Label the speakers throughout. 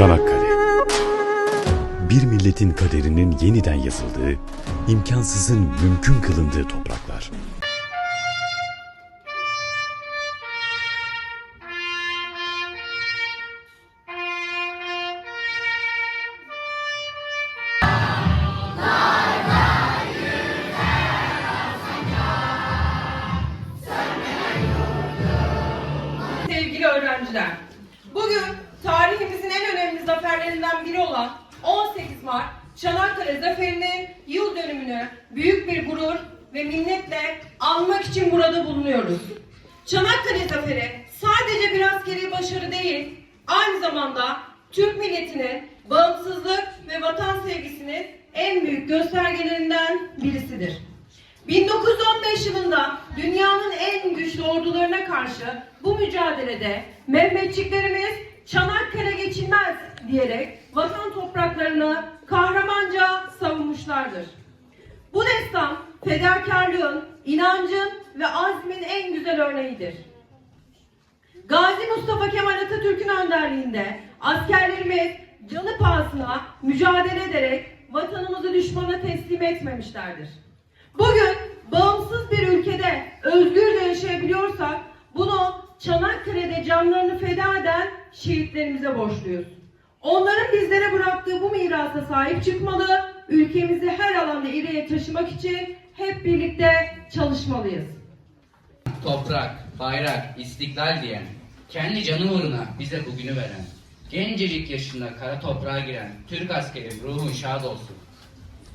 Speaker 1: Çanakkale Bir milletin kaderinin yeniden yazıldığı, imkansızın mümkün kılındığı topraklar.
Speaker 2: 18 Mart Çanakkale Zaferi'nin yıl dönümünü büyük bir gurur ve minnetle anmak için burada bulunuyoruz. Çanakkale Zaferi sadece bir askeri başarı değil, aynı zamanda Türk milletinin bağımsızlık ve vatan sevgisinin en büyük göstergelerinden birisidir. 1915 yılında dünyanın en güçlü ordularına karşı bu mücadelede Mehmetçiklerimiz Çanakkale geçilmez diyerek vatan topraklarını kahramanca savunmuşlardır. Bu destan fedakarlığın, inancın ve azmin en güzel örneğidir. Gazi Mustafa Kemal Atatürk'ün önderliğinde askerlerimiz canı pahasına mücadele ederek vatanımızı düşmana teslim etmemişlerdir. Bugün bağımsız bir ülkede özgürce yaşayabiliyorsak bunu Çanakkale'de canlarını feda eden şehitlerimize borçluyuz. Onların bizlere bıraktığı bu mirasa sahip çıkmalı, ülkemizi her alanda ileriye taşımak için hep birlikte çalışmalıyız.
Speaker 3: Toprak, bayrak, istiklal diyen, kendi canı uğruna bize bugünü veren, gencecik yaşında kara toprağa giren Türk askeri ruhun şad olsun.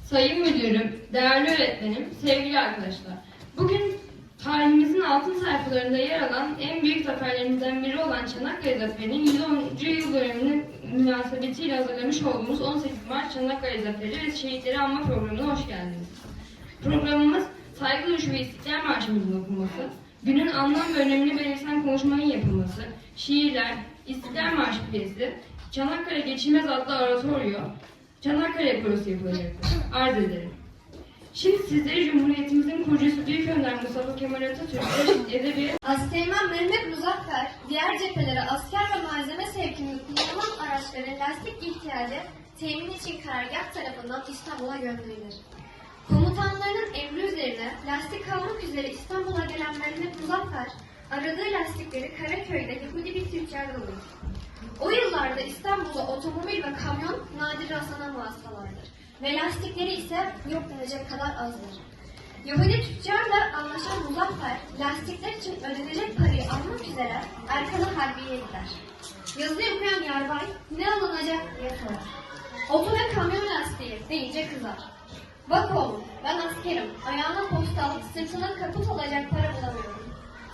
Speaker 4: Sayın Müdürüm, değerli öğretmenim, sevgili arkadaşlar. Bugün tarihimizin altın sayfalarında yer alan en büyük zaferlerimizden biri olan Çanakkale Zaferi'nin 110. yıl dönümünün münasebetiyle hazırlamış olduğumuz 18 Mart Çanakkale Zaferi ve Şehitleri Anma programına hoş geldiniz. Programımız saygı duruşu ve istiklal marşımızın okunması, günün anlam ve önemini belirten konuşmanın yapılması, şiirler, istiklal marşı piyesi, Çanakkale Geçilmez adlı oratoryo, Çanakkale Korosu yapılacaktır. Arz ederim. Şimdi sizleri Cumhuriyetimizin kurucusu Büyük Önder Mustafa Kemal Atatürk ve Edebiyat
Speaker 5: Asteğmen Mehmet Muzaffer, diğer cephelere asker ve malzeme sevkini kullanılan araçların lastik ihtiyacı temin için karargah tarafından İstanbul'a gönderilir. Komutanlarının emri üzerine lastik almak üzere İstanbul'a gelen Mehmet Muzaffer, aradığı lastikleri Karaköy'de Yahudi bir tüccardan alır. O yıllarda İstanbul'da otomobil ve kamyon nadir rastlanan vasıtalardır ve lastikleri ise yok denecek kadar azdır. Yahudi tüccarla anlaşan Muzaffer, lastikler için ödenecek parayı almak üzere Erkan'a Harbiye'ye gider. Yazıyı okuyan yarbay, ne alınacak diye sorar. Oto ve kamyon lastiği deyince kızar. Bak oğlum, ben askerim, ayağına postal, sırtına kaput alacak para bulamıyorum.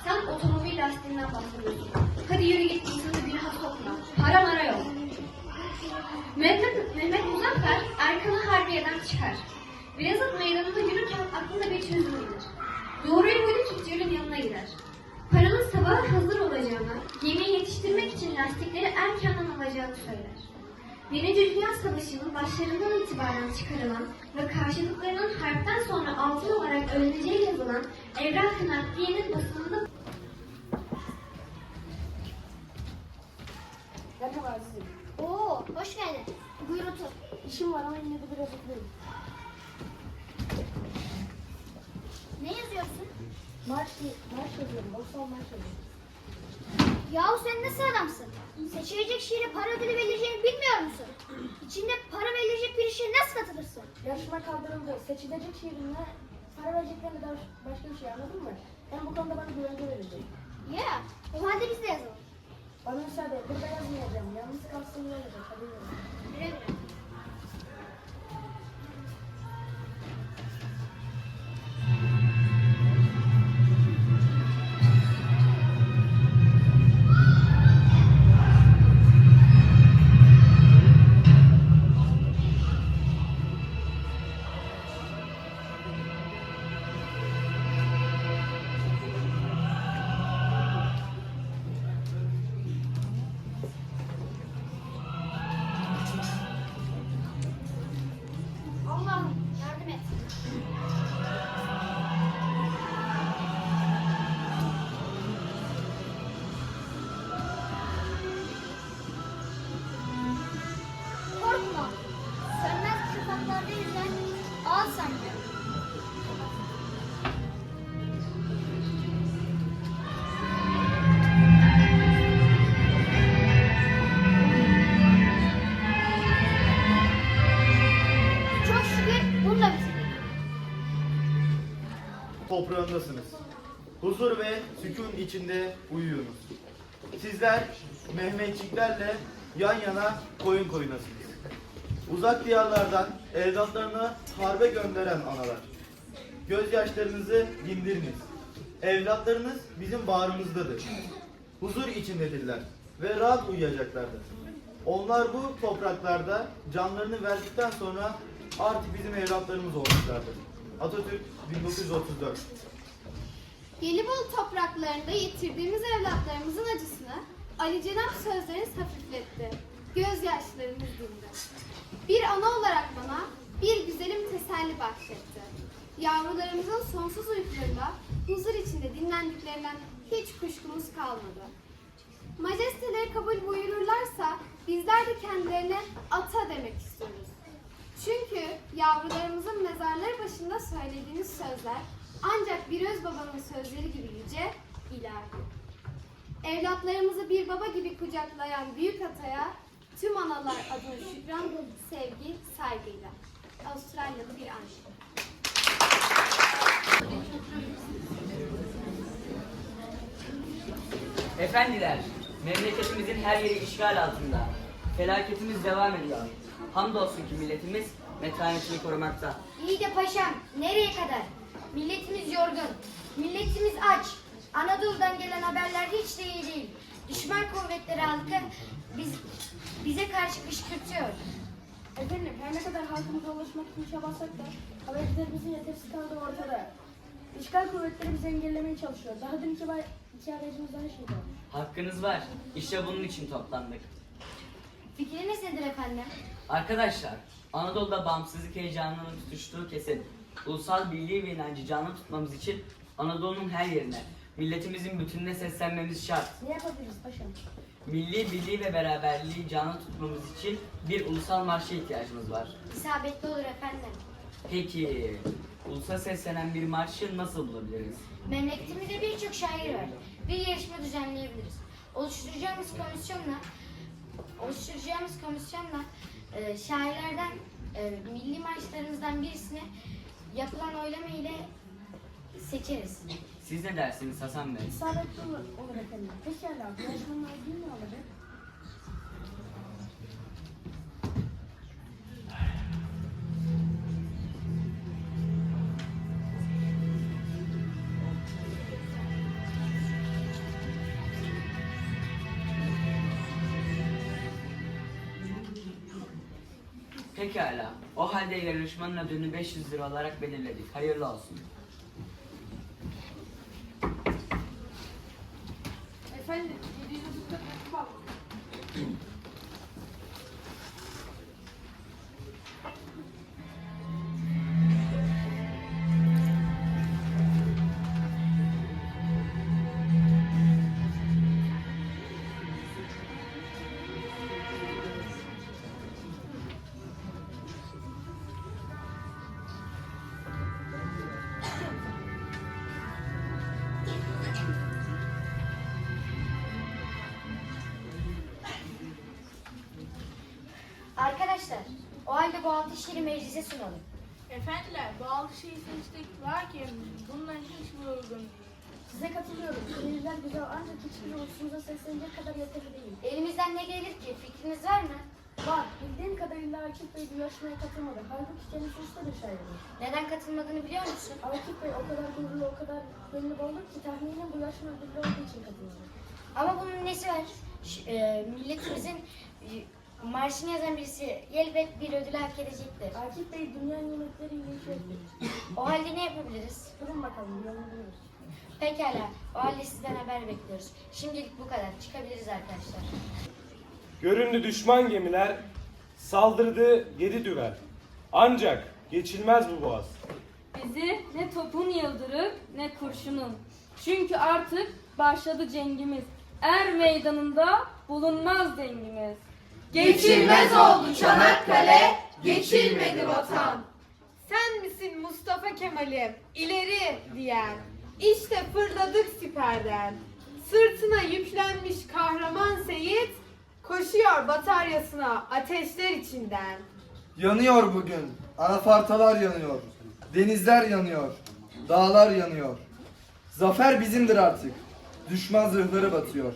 Speaker 5: Sen otomobil lastiğinden bahsediyorsun. Hadi yürü git insanı günaha sokma. Para mara yok. Mehmet, Mehmet Muzaffer Erkan'ı Harbiye'den çıkar. Beyazıt meydanında yürürken aklında bir çözüm gelir. Doğru Yahudi tüccarın yanına gider. Paranın sabaha hazır olacağını, gemiyi yetiştirmek için lastikleri erkenden alacağını söyler. Birinci Dünya Savaşı'nın başlarından itibaren çıkarılan ve karşılıklarının harpten sonra altın olarak öğreneceği yazılan Evrak-ı Nakliye'nin basımında
Speaker 6: Merhaba Aziz'im.
Speaker 5: Oo, hoş geldin. Buyur otur.
Speaker 6: İşim var ama yine de biraz oturayım.
Speaker 5: Ne yazıyorsun?
Speaker 6: Marş, marş yazıyorum. Bostan marş yazıyorum.
Speaker 5: Yahu sen nasıl adamsın? Seçilecek şiire para ödülü verileceğini bilmiyor musun? İçinde para verilecek bir işe nasıl katılırsın?
Speaker 6: Yarışma kaldırıldı. Seçilecek şiirinle para vereceklerine dair başka bir şey anladın mı? Hem bu konuda bana güvence verecek.
Speaker 5: Ya, o halde biz de yazalım.
Speaker 6: Bana müsaade. Burada yazmayacağım. Yalnız kalsın iyi olacak. Hadi yürü.
Speaker 7: Toprağındasınız. Huzur ve sükun içinde uyuyunuz. Sizler Mehmetçiklerle yan yana koyun koyunasınız. Uzak diyarlardan evlatlarını harbe gönderen analar. Gözyaşlarınızı dindiriniz. Evlatlarınız bizim bağrımızdadır. Huzur içindedirler ve rahat uyuyacaklardır. Onlar bu topraklarda canlarını verdikten sonra artık bizim evlatlarımız olmuşlardır. Atatürk 1934
Speaker 2: Gelibolu topraklarında yitirdiğimiz evlatlarımızın acısını Ali Cenap sözleriniz hafifletti. Gözyaşlarımız dindi. Bir ana olarak bana bir güzelim teselli bahşetti. Yavrularımızın sonsuz uykularında huzur içinde dinlendiklerinden hiç kuşkumuz kalmadı. Majesteleri kabul buyururlarsa bizler de kendilerine ata demek istiyoruz. Çünkü yavrularımızın mezarları başında söylediğiniz sözler ancak bir öz babanın sözleri gibi yüce, ilahi. Evlatlarımızı bir baba gibi kucaklayan büyük ataya tüm analar adına şükran, sevgi, saygıyla. Avustralyalı bir anne.
Speaker 8: Efendiler, memleketimizin her yeri işgal altında. Felaketimiz devam ediyor. Hamdolsun ki milletimiz metanetini korumakta.
Speaker 6: İyi de paşam, nereye kadar? Milletimiz yorgun, milletimiz aç. Anadolu'dan gelen haberler hiç de iyi değil. Düşman kuvvetleri halkı biz, bize karşı kışkırtıyor.
Speaker 9: Efendim her ne kadar halkımıza ulaşmak için çabasak da habercilerimizin yetersiz kaldığı ortada. İşgal kuvvetleri bizi engellemeye çalışıyor. Daha dün iki, bay, iki habercimizden şey olmuş.
Speaker 8: Hakkınız var. İşte bunun için toplandık.
Speaker 6: Fikriniz nedir efendim?
Speaker 8: Arkadaşlar, Anadolu'da bağımsızlık heyecanının tutuştuğu kesin. Ulusal birliği ve inancı canlı tutmamız için Anadolu'nun her yerine, milletimizin bütününe seslenmemiz şart.
Speaker 9: Ne yapabiliriz paşam?
Speaker 8: Milli birliği ve beraberliği canlı tutmamız için bir ulusal marşa ihtiyacımız var.
Speaker 6: İsabetli olur efendim.
Speaker 8: Peki, ulusa seslenen bir marşı nasıl bulabiliriz?
Speaker 6: Memleketimizde birçok şair var. Bir yarışma düzenleyebiliriz. Oluşturacağımız komisyonla oluşturacağımız komisyonla e, şairlerden e, milli marşlarımızdan birisini yapılan oylama ile seçeriz.
Speaker 8: Siz ne dersiniz Hasan Bey?
Speaker 9: İsabetli olur, efendim. Pekala, yaşamın ödülü ne olacak?
Speaker 8: Pekala. O halde yarışmanın ödülünü 500 lira olarak belirledik. Hayırlı olsun.
Speaker 6: Bu altı şiiri meclise sunalım.
Speaker 9: Efendiler, bu altı şeyi seçtik. Lakin bunların hiçbir uygun değil. Size katılıyorum. Şiirler güzel ancak hiçbir ulusumuza seslenecek kadar yeterli değil.
Speaker 6: Elimizden ne gelir ki? Fikriniz var mı?
Speaker 9: Var, bildiğim kadarıyla Akif Bey bu yarışmaya katılmadı. Halbuki kendisi ustadır şairdir.
Speaker 6: Neden katılmadığını biliyor musun?
Speaker 9: Akif Bey o kadar gururlu, o kadar gönüllü oldu ki tahminim bu yarışma ödüllü olduğu için katılmadı.
Speaker 6: Ama bunun nesi var? Ş- e, milletimizin e, marşını yazan birisi elbet bir ödül hak edecektir.
Speaker 9: Akif Bey dünya nimetleriyle yükseltti.
Speaker 6: O halde ne yapabiliriz?
Speaker 9: Durun bakalım, buluruz.
Speaker 6: Pekala, o halde sizden haber bekliyoruz. Şimdilik bu kadar. Çıkabiliriz arkadaşlar.
Speaker 10: Göründü düşman gemiler, saldırdı geri düver. Ancak geçilmez bu boğaz.
Speaker 11: Bizi ne topun yıldırıp ne kurşunun. Çünkü artık başladı cengimiz. Er meydanında bulunmaz dengimiz.
Speaker 12: Geçilmez oldu Çanakkale, geçilmedi vatan. Sen misin Mustafa Kemal'im, ileri diyen? İşte fırladık siperden. Sırtına yüklenmiş kahraman Seyit, koşuyor bataryasına ateşler içinden.
Speaker 13: Yanıyor bugün. Anafartalar yanıyor. Denizler yanıyor. dağlar yanıyor. Zafer bizimdir artık. Düşman zırhları batıyor.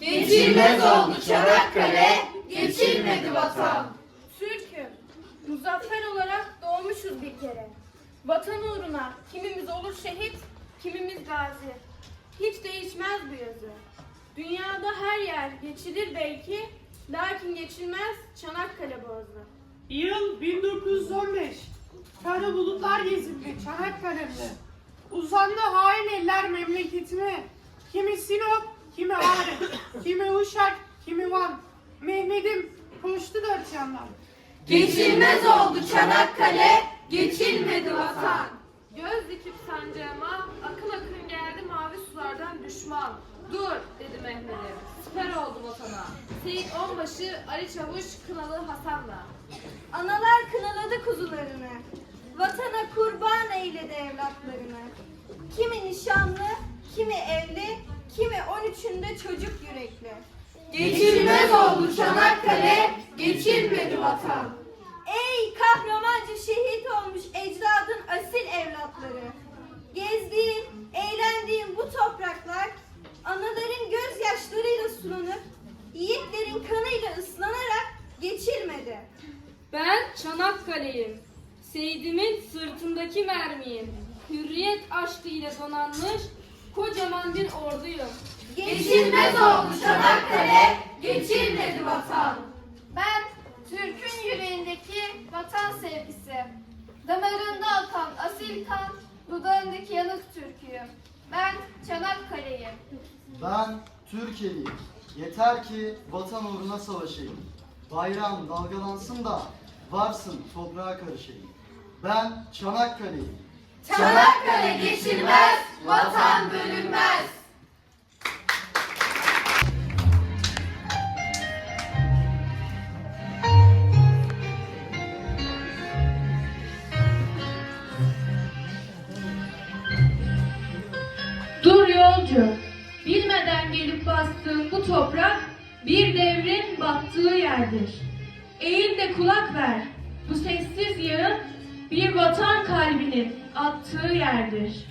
Speaker 14: Geçilmez oldu Çanakkale, geçilmedi vatan.
Speaker 2: Türk'üm. Muzaffer olarak doğmuşuz bir kere. Vatan uğruna kimimiz olur şehit, kimimiz gazi. Hiç değişmez bu yazı. Dünyada her yer geçilir belki, lakin geçilmez Çanakkale Boğazı.
Speaker 15: Yıl 1915. Kara bulutlar gezildi Çanakkale'mde. Uzandı hain eller memleketime. Kimi Sinop, kimi Ağrı, kimi Uşak, kimi Van. Mehmet'im koştu dört yandan.
Speaker 14: Geçilmez oldu Çanakkale, geçilmedi vatan.
Speaker 2: Göz dikip sancağıma, akın akın geldi mavi sulardan düşman. Dur dedi Mehmet'e, siper oldu vatana. Seyit Onbaşı, Ali Çavuş, Kınalı Hasan'la.
Speaker 16: Analar kınaladı kuzularını. Vatana kurban eyledi evlatlarını. Kimi nişanlı, kimi evli, kimi 13'ünde çocuk yürekli.
Speaker 14: Geçilmez oldu Çanakkale, geçilmedi vatan.
Speaker 16: Ey kahramanca şehit olmuş ecdadın asil evlatları. Gezdiğin, eğlendiğin bu topraklar anaların gözyaşlarıyla sulanıp yiğitlerin kanıyla ıslanarak geçilmedi.
Speaker 17: Ben Çanakkale'yim. Seyidimin sırtındaki mermiyim. Hürriyet aşkı ile donanmış kocaman bir orduyum.
Speaker 14: Geçilmez oldu Çanakkale, geçilmedi vatan.
Speaker 2: Ben Türk'ün yüreğindeki vatan sevgisi. Damarında akan asil kan, dudağındaki yanık Türk'üyüm. Ben Çanakkale'yim.
Speaker 13: Ben Türkiye'liyim. Yeter ki vatan uğruna savaşayım. Bayrağım dalgalansın da varsın toprağa karışayım. Ben Çanakkale'yim.
Speaker 14: Çanakkale geçilmez, vatan bölünmez.
Speaker 17: Gelip bastığın bu toprak bir devrin battığı yerdir. Eğil de kulak ver, bu sessiz yağın bir vatan kalbinin attığı yerdir.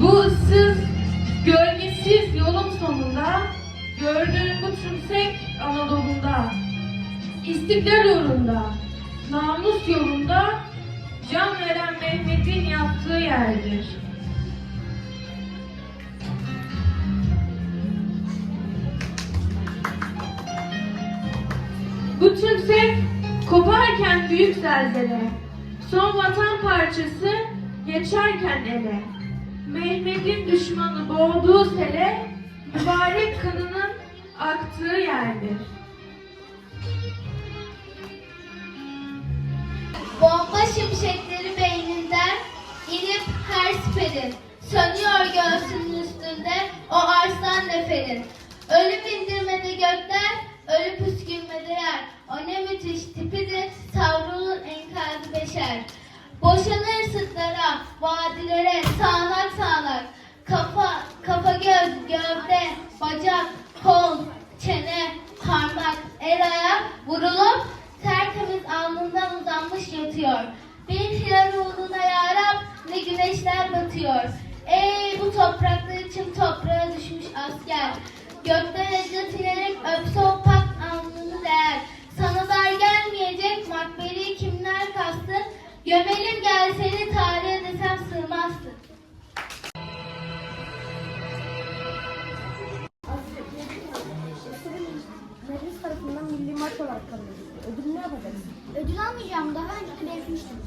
Speaker 17: Bu ıssız, gördüğün bu tümsek Anadolu'da, istiklal uğrunda, namus yolunda can veren Mehmet'in yattığı yerdir. Bu tümsek koparken büyük zelzele, son vatan parçası geçerken ele. Mehmet'in düşmanı boğduğu sele, mübarek kanının aktığı yerdir.
Speaker 18: Bomba şimşekleri beyninden inip her siperin. Sönüyor göğsünün üstünde o arslan neferin. Ölüp indirmede gökler, ölüp püskürmede yer. O ne müthiş tipidir, savrulur enkazı beşer. Boşanır sırtlara, vadilere, sağanak sağanak. Kafa, kafa göz, gövde, bacak, kol, çene, parmak, el ayak vurulup tertemiz alnından uzanmış yatıyor. Bir hilal uğruna yarab ne güneşler batıyor. Ey bu topraklar için toprağa düşmüş asker. Gökten ecdat inerek öpse o pak alnını değer. Sana dar gelmeyecek makberi kimler kastı. Gömelim gel seni tarihe desem sığmazsın.
Speaker 2: Edildi. Ödül ne yapacaksın?
Speaker 16: Ödül almayacağım daha önce de belirtmiştim.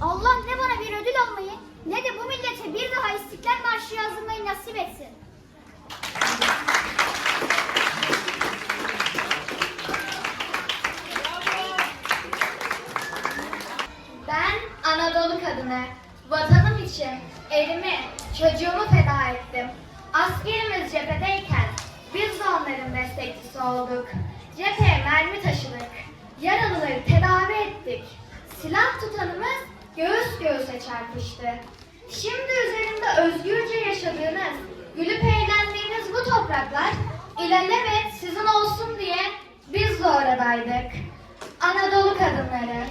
Speaker 16: Allah ne bana bir ödül almayı ne de bu millete bir daha İstiklal Marşı yazdırmayı nasip etsin. Silah tutanımız
Speaker 19: göğüs göğüse çarpıştı. Şimdi üzerinde özgürce yaşadığınız, gülüp eğlendiğiniz bu topraklar ilelebet sizin olsun diye biz de oradaydık. Anadolu kadınları.